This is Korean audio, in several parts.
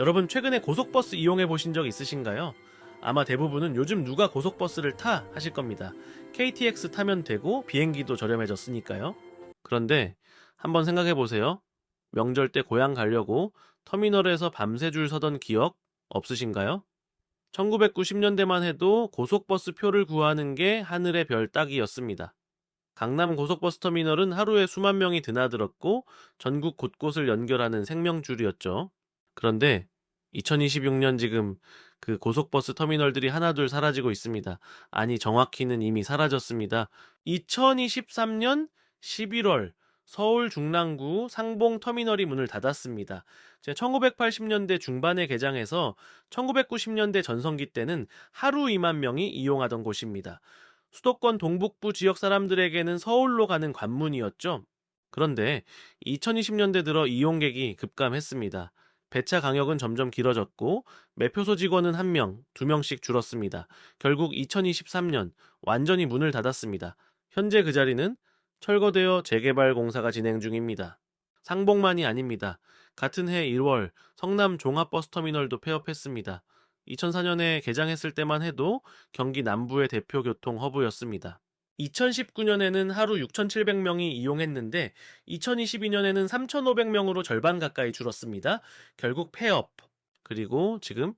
여러분 최근에 고속버스 이용해 보신 적 있으신가요? 아마 대부분은 요즘 누가 고속버스를 타 하실 겁니다. KTX 타면 되고 비행기도 저렴해졌으니까요. 그런데 한번 생각해 보세요. 명절 때 고향 가려고 터미널에서 밤새 줄 서던 기억 없으신가요? 1990년대만 해도 고속버스 표를 구하는 게 하늘의 별 따기였습니다. 강남 고속버스 터미널은 하루에 수만 명이 드나들었고 전국 곳곳을 연결하는 생명줄이었죠. 그런데 2026년 지금 그 고속버스 터미널들이 하나둘 사라지고 있습니다. 아니, 정확히는 이미 사라졌습니다. 2023년 11월 서울 중랑구 상봉 터미널이 문을 닫았습니다. 1980년대 중반에 개장해서 1990년대 전성기 때는 하루 2만 명이 이용하던 곳입니다. 수도권 동북부 지역 사람들에게는 서울로 가는 관문이었죠. 그런데 2020년대 들어 이용객이 급감했습니다. 배차 간격은 점점 길어졌고 매표소 직원은 1명, 2명씩 줄었습니다. 결국 2023년 완전히 문을 닫았습니다. 현재 그 자리는 철거되어 재개발 공사가 진행 중입니다. 상봉만이 아닙니다. 같은 해 1월 성남 종합버스터미널도 폐업했습니다. 2004년에 개장했을 때만 해도 경기 남부의 대표 교통 허브였습니다. 2019년에는 하루 6,700명이 이용했는데 2022년에는 3,500명으로 절반 가까이 줄었습니다. 결국 폐업. 그리고 지금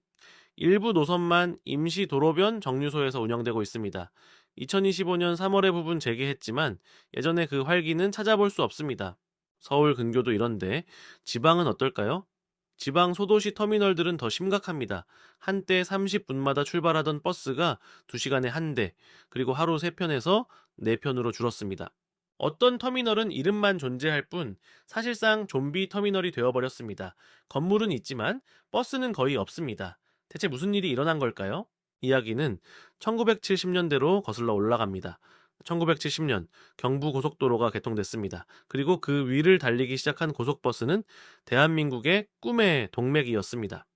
일부 노선만 임시 도로변 정류소에서 운영되고 있습니다. 2025년 3월에 부분 재개했지만 예전에 그 활기는 찾아볼 수 없습니다. 서울 근교도 이런데 지방은 어떨까요? 지방 소도시 터미널들은 더 심각합니다. 한때 30분마다 출발하던 버스가 2시간에 한 대, 그리고 하루 3편에서 4편으로 줄었습니다. 어떤 터미널은 이름만 존재할 뿐 사실상 좀비 터미널이 되어버렸습니다. 건물은 있지만 버스는 거의 없습니다. 대체 무슨 일이 일어난 걸까요? 이야기는 1970년대로 거슬러 올라갑니다. 1970년 경부 고속도로가 개통됐습니다. 그리고 그 위를 달리기 시작한 고속버스는 대한민국의 꿈의 동맥이었습니다.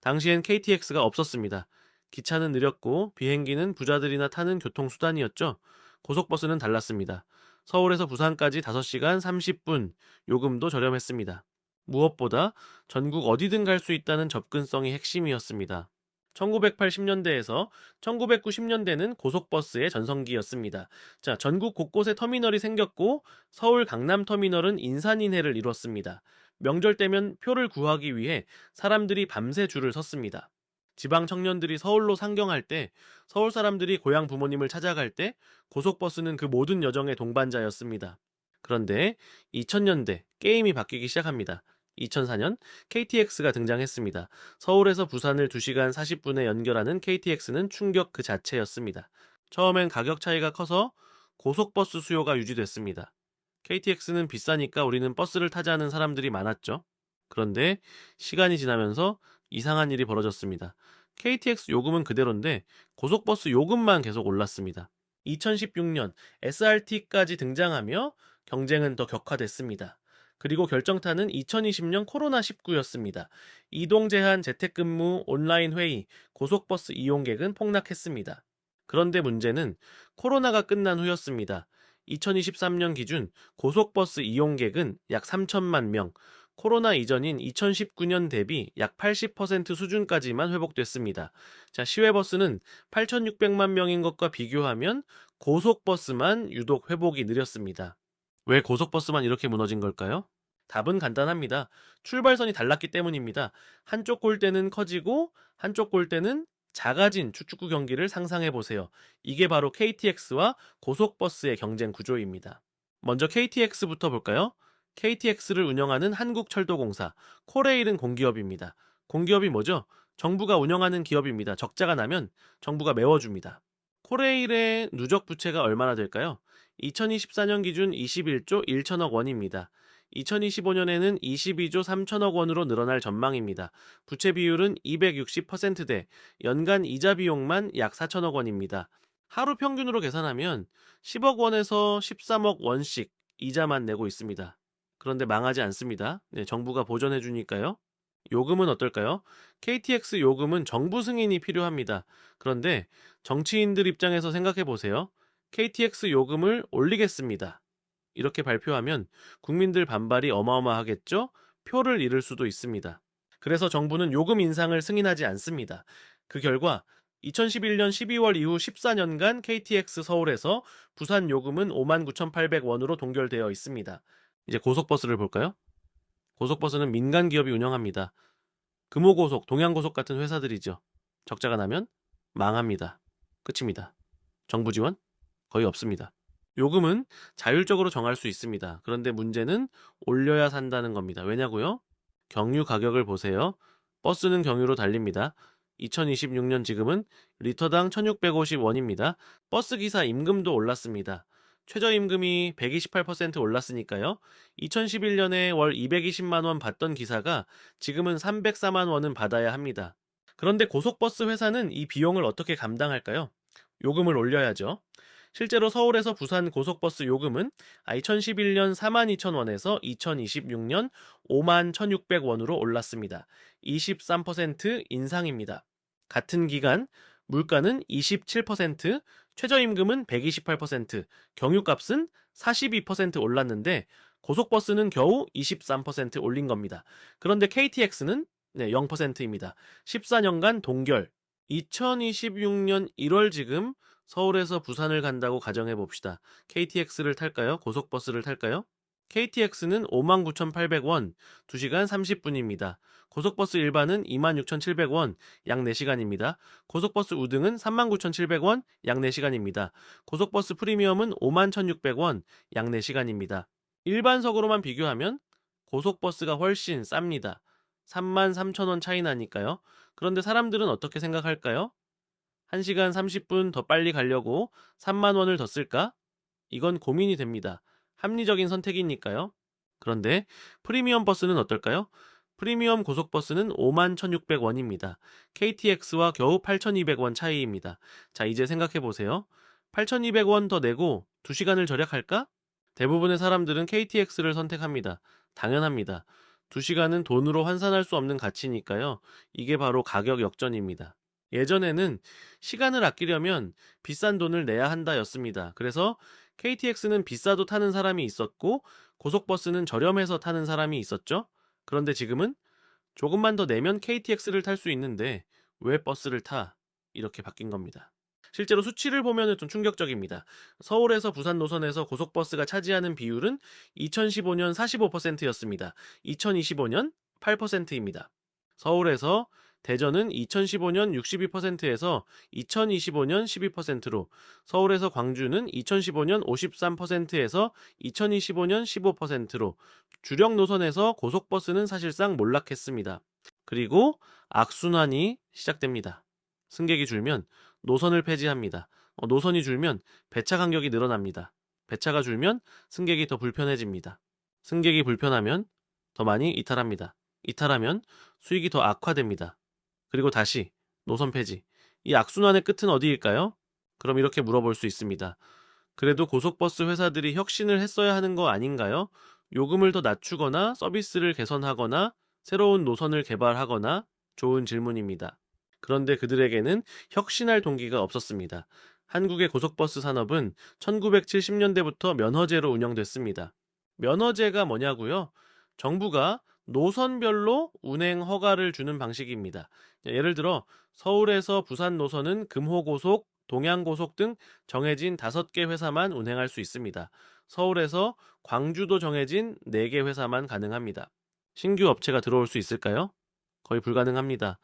당시엔 KTX가 없었습니다. 기차는 느렸고 비행기는 부자들이나 타는 교통수단이었죠. 고속버스는 달랐습니다. 서울에서 부산까지 5시간 30분, 요금도 저렴했습니다. 무엇보다 전국 어디든 갈 수 있다는 접근성이 핵심이었습니다. 1980년대에서 1990년대는 고속버스의 전성기였습니다. 자, 전국 곳곳에 터미널이 생겼고 서울 강남 터미널은 인산인해를 이뤘습니다. 명절 때면 표를 구하기 위해 사람들이 밤새 줄을 섰습니다. 지방 청년들이 서울로 상경할 때, 서울 사람들이 고향 부모님을 찾아갈 때 고속버스는 그 모든 여정의 동반자였습니다. 그런데 2000년대 게임이 바뀌기 시작합니다. 2004년 KTX가 등장했습니다. 서울에서 부산을 2시간 40분에 연결하는 KTX는 충격 그 자체였습니다. 처음엔 가격 차이가 커서 고속버스 수요가 유지됐습니다. KTX는 비싸니까 우리는 버스를 타자는 사람들이 많았죠. 그런데 시간이 지나면서 이상한 일이 벌어졌습니다. KTX 요금은 그대로인데 고속버스 요금만 계속 올랐습니다. 2016년 SRT까지 등장하며 경쟁은 더 격화됐습니다. 그리고 결정타는 2020년 코로나19였습니다. 이동 제한, 재택근무, 온라인 회의, 고속버스 이용객은 폭락했습니다. 그런데 문제는 코로나가 끝난 후였습니다. 2023년 기준 고속버스 이용객은 약 3천만 명, 코로나 이전인 2019년 대비 약 80% 수준까지만 회복됐습니다. 자, 시외버스는 8,600만 명인 것과 비교하면 고속버스만 유독 회복이 느렸습니다. 왜 고속버스만 이렇게 무너진 걸까요? 답은 간단합니다. 출발선이 달랐기 때문입니다. 한쪽 골대는 커지고 한쪽 골대는 작아진 축구 경기를 상상해 보세요. 이게 바로 KTX와 고속버스의 경쟁 구조입니다. 먼저 KTX부터 볼까요? KTX를 운영하는 한국철도공사, 코레일은 공기업입니다. 공기업이 뭐죠? 정부가 운영하는 기업입니다. 적자가 나면 정부가 메워줍니다. 코레일의 누적 부채가 얼마나 될까요? 2024년 기준 21조 1천억 원입니다. 2025년에는 22조 3천억 원으로 늘어날 전망입니다. 부채 비율은 260%대, 연간 이자 비용만 약 4천억 원입니다. 하루 평균으로 계산하면 10억 원에서 13억 원씩 이자만 내고 있습니다. 그런데 망하지 않습니다. 네, 정부가 보전해 주니까요. 요금은 어떨까요? KTX 요금은 정부 승인이 필요합니다. 그런데 정치인들 입장에서 생각해 보세요. KTX 요금을 올리겠습니다. 이렇게 발표하면 국민들 반발이 어마어마하겠죠? 표를 잃을 수도 있습니다. 그래서 정부는 요금 인상을 승인하지 않습니다. 그 결과 2011년 12월 이후 14년간 KTX 서울에서 부산 요금은 59,800원으로 동결되어 있습니다. 이제 고속버스를 볼까요? 고속버스는 민간 기업이 운영합니다. 금호고속, 동양고속 같은 회사들이죠. 적자가 나면 망합니다. 끝입니다. 정부 지원 거의 없습니다. 요금은 자율적으로 정할 수 있습니다. 그런데 문제는 올려야 산다는 겁니다. 왜냐고요? 경유 가격을 보세요. 버스는 경유로 달립니다. 2026년 지금은 리터당 1650원입니다. 버스 기사 임금도 올랐습니다. 최저임금이 128% 올랐으니까요. 2011년에 월 220만 원 받던 기사가 지금은 304만 원은 받아야 합니다. 그런데 고속버스 회사는 이 비용을 어떻게 감당할까요? 요금을 올려야죠. 실제로 서울에서 부산 고속버스 요금은 2011년 42,000원에서 2026년 51,600원으로 올랐습니다. 23% 인상입니다. 같은 기간 물가는 27%, 최저임금은 128%, 경유값은 42% 올랐는데 고속버스는 겨우 23% 올린 겁니다. 그런데 KTX는 네, 0%입니다. 14년간 동결. 2026년 1월 지금 서울에서 부산을 간다고 가정해 봅시다. KTX를 탈까요? 고속버스를 탈까요? KTX는 59,800원, 2시간 30분입니다. 고속버스 일반은 26,700원, 약 4시간입니다. 고속버스 우등은 39,700원, 약 4시간입니다. 고속버스 프리미엄은 51,600원, 약 4시간입니다. 일반석으로만 비교하면 고속버스가 훨씬 쌉니다. 33,000원 차이 나니까요. 그런데 사람들은 어떻게 생각할까요? 1시간 30분 더 빨리 가려고 3만 원을 더 쓸까? 이건 고민이 됩니다. 합리적인 선택이니까요. 그런데 프리미엄 버스는 어떨까요? 프리미엄 고속버스는 51,600원입니다. KTX와 겨우 8,200원 차이입니다. 자, 이제 생각해 보세요. 8,200원 더 내고 2시간을 절약할까? 대부분의 사람들은 KTX를 선택합니다. 당연합니다. 2시간은 돈으로 환산할 수 없는 가치니까요. 이게 바로 가격 역전입니다. 예전에는 시간을 아끼려면 비싼 돈을 내야 한다였습니다. 그래서 KTX는 비싸도 타는 사람이 있었고 고속버스는 저렴해서 타는 사람이 있었죠. 그런데 지금은 조금만 더 내면 KTX를 탈 수 있는데 왜 버스를 타? 이렇게 바뀐 겁니다. 실제로 수치를 보면 좀 충격적입니다. 서울에서 부산 노선에서 고속버스가 차지하는 비율은 2015년 45%였습니다. 2025년 8%입니다. 서울에서 대전은 2015년 62%에서 2025년 12%로, 서울에서 광주는 2015년 53%에서 2025년 15%로, 주력 노선에서 고속버스는 사실상 몰락했습니다. 그리고 악순환이 시작됩니다. 승객이 줄면 노선을 폐지합니다. 어, 노선이 줄면 배차 간격이 늘어납니다. 배차가 줄면 승객이 더 불편해집니다. 승객이 불편하면 더 많이 이탈합니다. 이탈하면 수익이 더 악화됩니다. 그리고 다시 노선 폐지. 이 악순환의 끝은 어디일까요? 그럼 이렇게 물어볼 수 있습니다. 그래도 고속버스 회사들이 혁신을 했어야 하는 거 아닌가요? 요금을 더 낮추거나 서비스를 개선하거나 새로운 노선을 개발하거나 좋은 질문입니다. 그런데 그들에게는 혁신할 동기가 없었습니다. 한국의 고속버스 산업은 1970년대부터 면허제로 운영됐습니다. 면허제가 뭐냐고요? 정부가 노선별로 운행 허가를 주는 방식입니다. 예를 들어 서울에서 부산 노선은 금호고속, 동양고속 등 정해진 5개 회사만 운행할 수 있습니다. 서울에서 광주도 정해진 4개 회사만 가능합니다. 신규 업체가 들어올 수 있을까요? 거의 불가능합니다.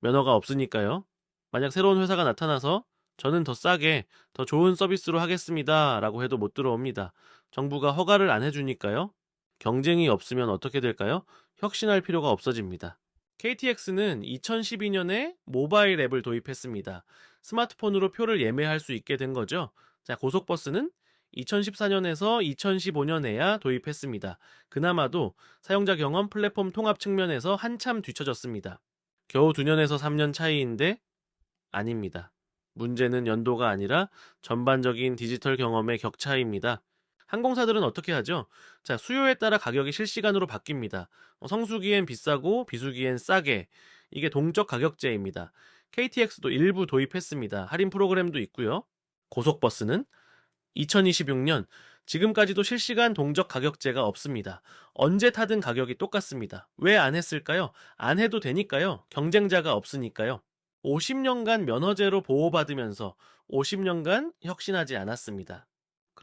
면허가 없으니까요. 만약 새로운 회사가 나타나서 저는 더 싸게 더 좋은 서비스로 하겠습니다. 라고 해도 못 들어옵니다. 정부가 허가를 안 해주니까요. 경쟁이 없으면 어떻게 될까요? 혁신할 필요가 없어집니다. KTX는 2012년에 모바일 앱을 도입했습니다. 스마트폰으로 표를 예매할 수 있게 된 거죠. 자, 고속버스는 2014년에서 2015년에야 도입했습니다. 그나마도 사용자 경험 플랫폼 통합 측면에서 한참 뒤처졌습니다. 겨우 2년에서 3년 차이인데 아닙니다. 문제는 연도가 아니라 전반적인 디지털 경험의 격차입니다. 항공사들은 어떻게 하죠? 자, 수요에 따라 가격이 실시간으로 바뀝니다. 어, 성수기엔 비싸고 비수기엔 싸게. 이게 동적 가격제입니다. KTX도 일부 도입했습니다. 할인 프로그램도 있고요. 고속버스는 2026년 지금까지도 실시간 동적 가격제가 없습니다. 언제 타든 가격이 똑같습니다. 왜 안 했을까요? 안 해도 되니까요. 경쟁자가 없으니까요. 50년간 면허제로 보호받으면서 50년간 혁신하지 않았습니다.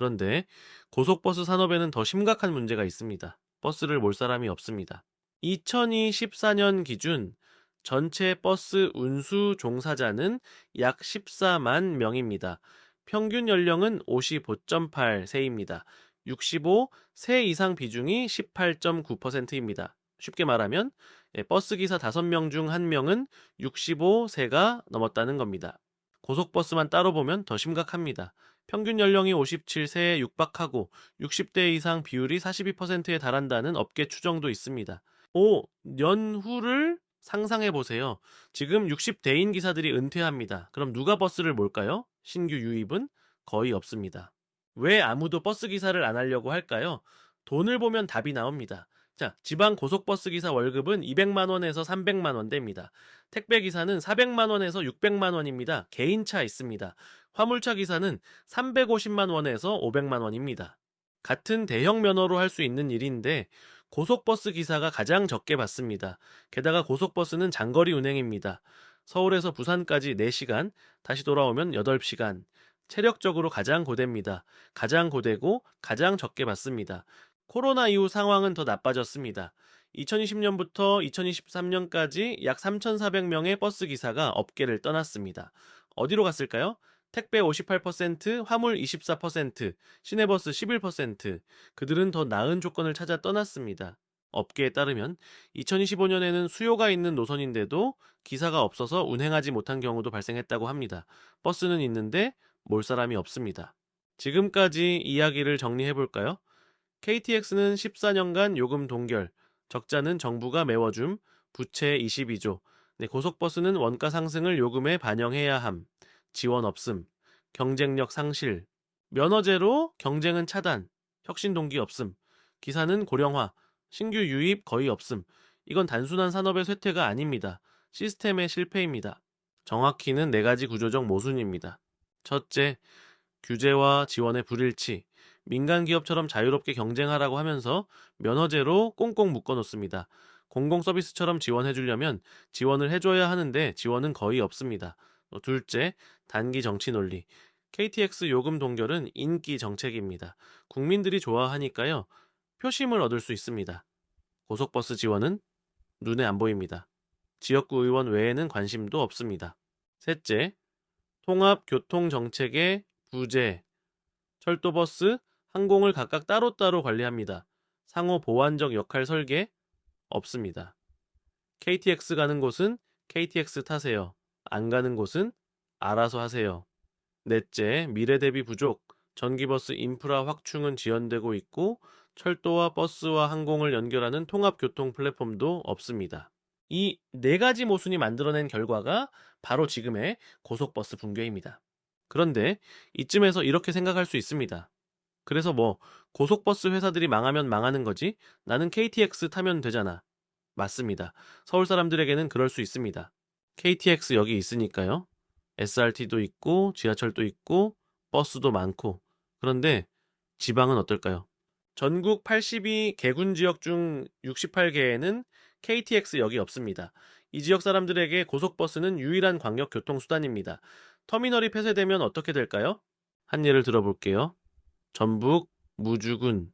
그런데 고속버스 산업에는 더 심각한 문제가 있습니다. 버스를 몰 사람이 없습니다. 2014년 기준 전체 버스 운수 종사자는 약 14만 명입니다. 평균 연령은 55.8세입니다. 65 세 이상 비중이 18.9%입니다. 쉽게 말하면 예, 버스 기사 5명 중 1명은 65세가 넘었다는 겁니다. 고속버스만 따로 보면 더 심각합니다. 평균 연령이 57세에 육박하고 60대 이상 비율이 42%에 달한다는 업계 추정도 있습니다. 5. 연후를 상상해 보세요. 지금 60대인 기사들이 은퇴합니다. 그럼 누가 버스를 몰까요? 신규 유입은 거의 없습니다. 왜 아무도 버스 기사를 안 하려고 할까요? 돈을 보면 답이 나옵니다. 자, 지방 고속버스 기사 월급은 200만 원에서 300만 원대입니다. 택배 기사는 400만 원에서 600만 원입니다. 개인차 있습니다. 화물차 기사는 350만 원에서 500만 원입니다. 같은 대형 면허로 할 수 있는 일인데 고속버스 기사가 가장 적게 받습니다. 게다가 고속버스는 장거리 운행입니다. 서울에서 부산까지 4시간, 다시 돌아오면 8시간. 체력적으로 가장 고됩니다. 가장 고되고 가장 적게 받습니다. 코로나 이후 상황은 더 나빠졌습니다. 2020년부터 2023년까지 약 3,400명의 버스 기사가 업계를 떠났습니다. 어디로 갔을까요? 택배 58%, 화물 24%, 시내버스 11%. 그들은 더 나은 조건을 찾아 떠났습니다. 업계에 따르면 2025년에는 수요가 있는 노선인데도 기사가 없어서 운행하지 못한 경우도 발생했다고 합니다. 버스는 있는데 몰 사람이 없습니다. 지금까지 이야기를 정리해 볼까요? KTX는 14년간 요금 동결, 적자는 정부가 메워줌, 부채 22조, 네, 고속버스는 원가 상승을 요금에 반영해야 함, 지원 없음, 경쟁력 상실, 면허제로 경쟁은 차단, 혁신 동기 없음, 기사는 고령화, 신규 유입 거의 없음. 이건 단순한 산업의 쇠퇴가 아닙니다. 시스템의 실패입니다. 정확히는 네 가지 구조적 모순입니다. 첫째, 규제와 지원의 불일치. 민간 기업처럼 자유롭게 경쟁하라고 하면서 면허제로 꽁꽁 묶어 놓습니다. 공공 서비스처럼 지원해 주려면 지원을 해줘야 하는데 지원은 거의 없습니다. 어, 둘째, 단기 정치 논리. KTX 요금 동결은 인기 정책입니다. 국민들이 좋아하니까요. 표심을 얻을 수 있습니다. 고속버스 지원은 눈에 안 보입니다. 지역구 의원 외에는 관심도 없습니다. 셋째, 통합 교통 정책의 부재. 철도버스, 항공을 각각 따로따로 관리합니다. 상호 보완적 역할 설계 없습니다. KTX 가는 곳은 KTX 타세요. 안 가는 곳은 알아서 하세요. 넷째, 미래 대비 부족. 전기버스 인프라 확충은 지연되고 있고 철도와 버스와 항공을 연결하는 통합교통 플랫폼도 없습니다. 이 네 가지 모순이 만들어낸 결과가 바로 지금의 고속버스 붕괴입니다. 그런데 이쯤에서 이렇게 생각할 수 있습니다. 그래서 뭐 고속버스 회사들이 망하면 망하는 거지 나는 KTX 타면 되잖아. 맞습니다. 서울 사람들에게는 그럴 수 있습니다. KTX 여기 있으니까요. SRT도 있고 지하철도 있고 버스도 많고 그런데 지방은 어떨까요? 전국 82 개군 지역 중 68개에는 KTX역이 없습니다. 이 지역 사람들에게 고속버스는 유일한 광역 교통수단입니다. 터미널이 폐쇄되면 어떻게 될까요? 한 예를 들어볼게요. 전북 무주군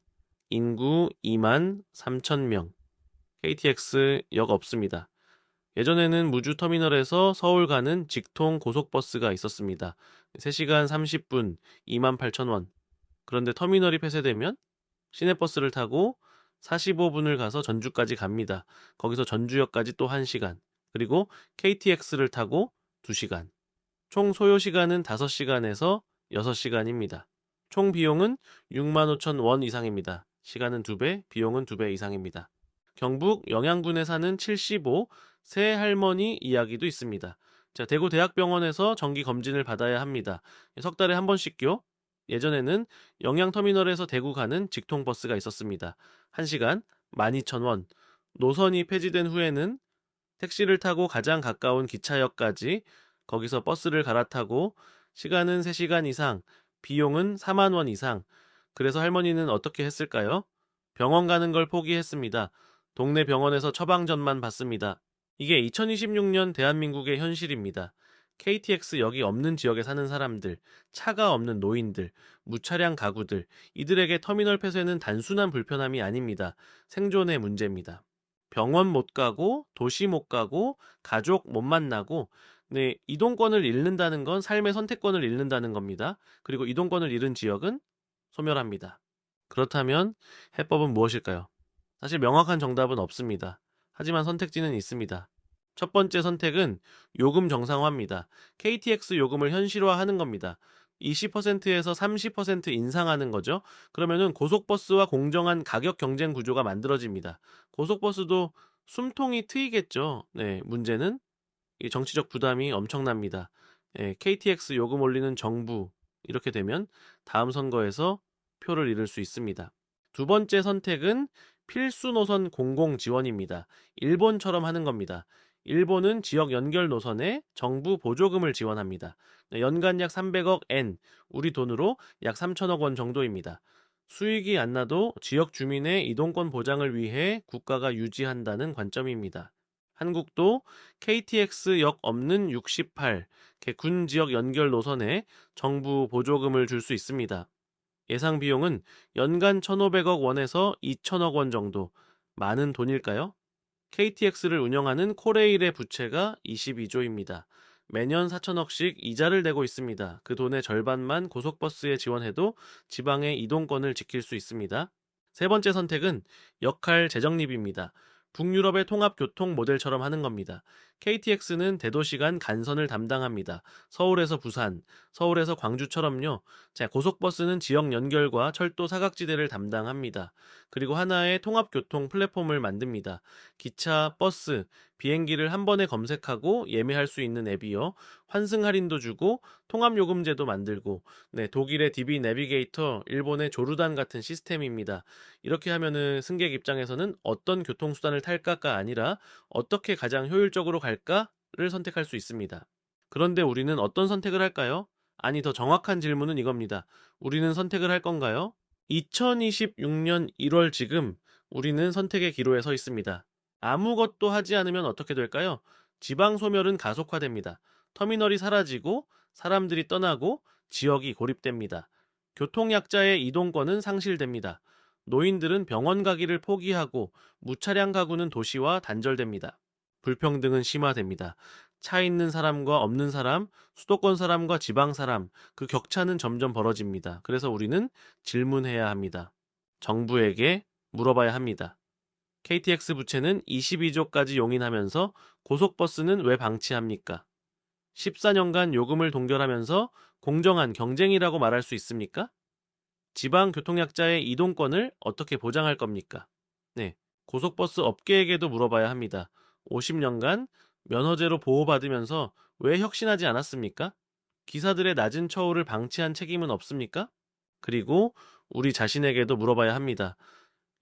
인구 2만 3천 명 KTX역 없습니다. 예전에는 무주 터미널에서 서울 가는 직통 고속버스가 있었습니다. 3시간 30분 2만 8천 원. 그런데 터미널이 폐쇄되면 시내버스를 타고 45분을 가서 전주까지 갑니다. 거기서 전주역까지 또 1시간. 그리고 KTX를 타고 2시간. 총 소요 시간은 5시간에서 6시간입니다. 총 비용은 6만 5천 원 이상입니다. 시간은 2배, 비용은 2배 이상입니다. 경북 영양군에 사는 75 새 할머니 이야기도 있습니다. 자, 대구 대학병원에서 정기 검진을 받아야 합니다. 석 달에 한 번씩요. 예전에는 영양터미널에서 대구 가는 직통버스가 있었습니다. 1시간 12,000원. 노선이 폐지된 후에는 택시를 타고 가장 가까운 기차역까지 거기서 버스를 갈아타고 시간은 3시간 이상, 비용은 4만 원 이상. 그래서 할머니는 어떻게 했을까요? 병원 가는 걸 포기했습니다. 동네 병원에서 처방전만 받습니다. 이게 2026년 대한민국의 현실입니다. KTX 역이 없는 지역에 사는 사람들, 차가 없는 노인들, 무차량 가구들, 이들에게 터미널 폐쇄는 단순한 불편함이 아닙니다. 생존의 문제입니다. 병원 못 가고, 도시 못 가고, 가족 못 만나고, 네, 이동권을 잃는다는 건 삶의 선택권을 잃는다는 겁니다. 그리고 이동권을 잃은 지역은 소멸합니다. 그렇다면 해법은 무엇일까요? 사실 명확한 정답은 없습니다. 하지만 선택지는 있습니다. 첫 번째 선택은 요금 정상화입니다. KTX 요금을 현실화하는 겁니다. 20%에서 30% 인상하는 거죠. 그러면은 고속버스와 공정한 가격 경쟁 구조가 만들어집니다. 고속버스도 숨통이 트이겠죠. 네, 문제는 이 정치적 부담이 엄청납니다. 예, KTX 요금 올리는 정부 이렇게 되면 다음 선거에서 표를 잃을 수 있습니다. 두 번째 선택은 필수 노선 공공 지원입니다. 일본처럼 하는 겁니다. 일본은 지역 연결 노선에 정부 보조금을 지원합니다. 네, 연간 약 300억 엔, 우리 돈으로 약 3천억 원 정도입니다. 수익이 안 나도 지역 주민의 이동권 보장을 위해 국가가 유지한다는 관점입니다. 한국도 KTX 역 없는 68, 군 지역 연결 노선에 정부 보조금을 줄 수 있습니다. 예상 비용은 연간 1,500억 원에서 2천억 원 정도. 많은 돈일까요? KTX를 운영하는 코레일의 부채가 22조입니다. 매년 4천억씩 이자를 내고 있습니다. 그 돈의 절반만 고속버스에 지원해도 지방의 이동권을 지킬 수 있습니다. 세 번째 선택은 역할 재정립입니다. 북유럽의 통합교통 모델처럼 하는 겁니다. KTX는 대도시간 간선을 담당합니다. 서울에서 부산, 서울에서 광주처럼요. 자, 고속버스는 지역 연결과 철도 사각지대를 담당합니다. 그리고 하나의 통합교통 플랫폼을 만듭니다. 기차, 버스, 비행기를 한 번에 검색하고 예매할 수 있는 앱이요. 환승 할인도 주고 통합 요금제도 만들고 네, 독일의 DB 내비게이터, 일본의 조르단 같은 시스템입니다. 이렇게 하면은 승객 입장에서는 어떤 교통수단을 탈까가 아니라 어떻게 가장 효율적으로 갈 까를 선택할 수 있습니다. 그런데 우리는 어떤 선택을 할까요? 아니, 더 정확한 질문은 이겁니다. 우리는 선택을 할 건가요? 2026년 1월 지금 우리는 선택의 기로에 서 있습니다. 아무것도 하지 않으면 어떻게 될까요? 지방 소멸은 가속화됩니다. 터미널이 사라지고 사람들이 떠나고 지역이 고립됩니다. 교통약자의 이동권은 상실됩니다. 노인들은 병원 가기를 포기하고 무차량 가구는 도시와 단절됩니다. 불평등은 심화됩니다. 차 있는 사람과 없는 사람, 수도권 사람과 지방 사람, 그 격차는 점점 벌어집니다. 그래서 우리는 질문해야 합니다. 정부에게 물어봐야 합니다. KTX 부채는 22조까지 용인하면서 고속버스는 왜 방치합니까? 14년간 요금을 동결하면서 공정한 경쟁이라고 말할 수 있습니까? 지방 교통약자의 이동권을 어떻게 보장할 겁니까? 네, 고속버스 업계에게도 물어봐야 합니다. 50년간 면허제로 보호받으면서 왜 혁신하지 않았습니까? 기사들의 낮은 처우를 방치한 책임은 없습니까? 그리고 우리 자신에게도 물어봐야 합니다.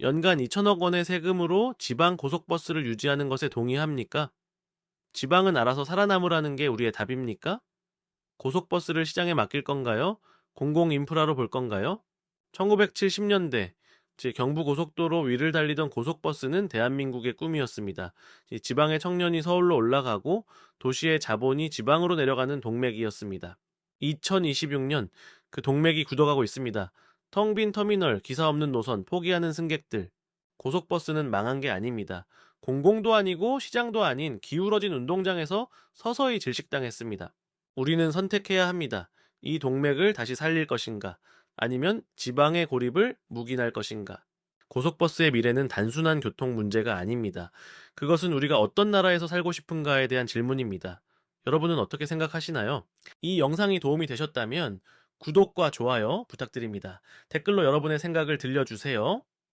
연간 2천억 원의 세금으로 지방 고속버스를 유지하는 것에 동의합니까? 지방은 알아서 살아남으라는 게 우리의 답입니까? 고속버스를 시장에 맡길 건가요? 공공 인프라로 볼 건가요? 1970년대 즉 경부고속도로 위를 달리던 고속버스는 대한민국의 꿈이었습니다. 지방의 청년이 서울로 올라가고 도시의 자본이 지방으로 내려가는 동맥이었습니다. 2026년 그 동맥이 굳어가고 있습니다. 텅 빈 터미널, 기사 없는 노선, 포기하는 승객들. 고속버스는 망한 게 아닙니다. 공공도 아니고 시장도 아닌 기울어진 운동장에서 서서히 질식당했습니다. 우리는 선택해야 합니다. 이 동맥을 다시 살릴 것인가? 아니면 지방의 고립을 묵인할 것인가? 고속버스의 미래는 단순한 교통 문제가 아닙니다. 그것은 우리가 어떤 나라에서 살고 싶은가에 대한 질문입니다. 여러분은 어떻게 생각하시나요? 이 영상이 도움이 되셨다면 구독과 좋아요 부탁드립니다. 댓글로 여러분의 생각을 들려주세요.